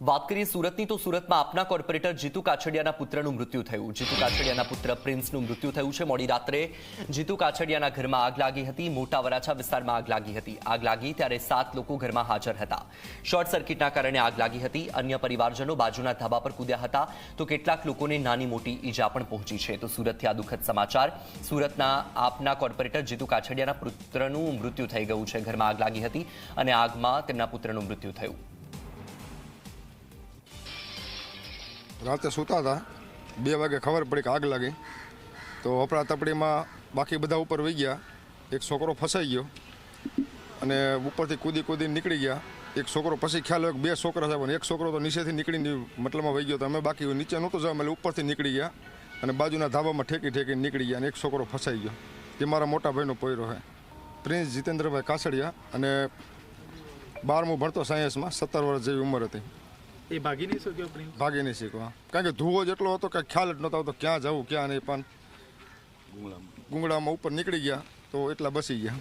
વાત કરીએ સુરતની, તો સુરતમાં આપના કોર્પોરેટર જીતુ કાછડિયાના પુત્રનું મૃત્યુ થયું. જીતુ કાછડિયાના પુત્ર પ્રિન્સનું મૃત્યુ થયું છે. મોડી રાત્રે જીતુ કાછડિયાના ઘરમાં આગ લાગી હતી. મોટા વરાછા વિસ્તારમાં આગ લાગી હતી. આગ લાગી ત્યારે સાત લોકો ઘરમાં હાજર હતા. શોર્ટ સર્કિટના કારણે આગ લાગી હતી. અન્ય પરિવારજનો બાજુના ધાબા પર કૂદ્યા હતા. તો કેટલાક લોકોને નાની મોટી ઈજા પણ પહોંચી છે. તો સુરતથી આ દુઃખદ સમાચાર. સુરતના આપના કોર્પોરેટર જીતુ કાછડિયાના પુત્રનું મૃત્યુ થઈ ગયું છે. ઘરમાં આગ લાગી હતી અને આગમાં તેમના પુત્રનું મૃત્યુ થયું. રાતે સૂતા હતા બે વાગે ખબર પડી કે આગ લાગી. તો અફડા તપડીમાં બાકી બધા ઉપર વહી ગયા. એક છોકરો ફસાઈ ગયો અને ઉપરથી કૂદી કૂદીને નીકળી ગયા. એક છોકરો પછી ખ્યાલ આવ્યો બે છોકરા છે, પણ એક છોકરો તો નીચેથી નીકળીને મતલબમાં વહી ગયો. તો અમે બાકી નીચે નહોતો જવા એટલે ઉપરથી નીકળી ગયા અને બાજુના ધાબામાં ઠેકી ઠેકી નીકળી ગયા અને એક છોકરો ફસાઈ ગયો. તે મારા મોટા ભાઈનો પોયરો છે. પ્રિન્સ જીતેન્દ્રભાઈ કાસડિયા અને બારમું ભણતો સાયન્સમાં સત્તર વર્ષ જેવી ઉંમર હતી. એ ભાગી નહીં શક્યો પ્રિન્સ? ભાગી નહીં શક્યો કારણ કે ધુઓ જ એટલો હતો કે ખ્યાલ જ નહોતો આવતો ક્યાં જવું ક્યાં નહીં પણ ગુંગળામાં ઉપર નીકળી ગયા તો એટલા બસી ગયા.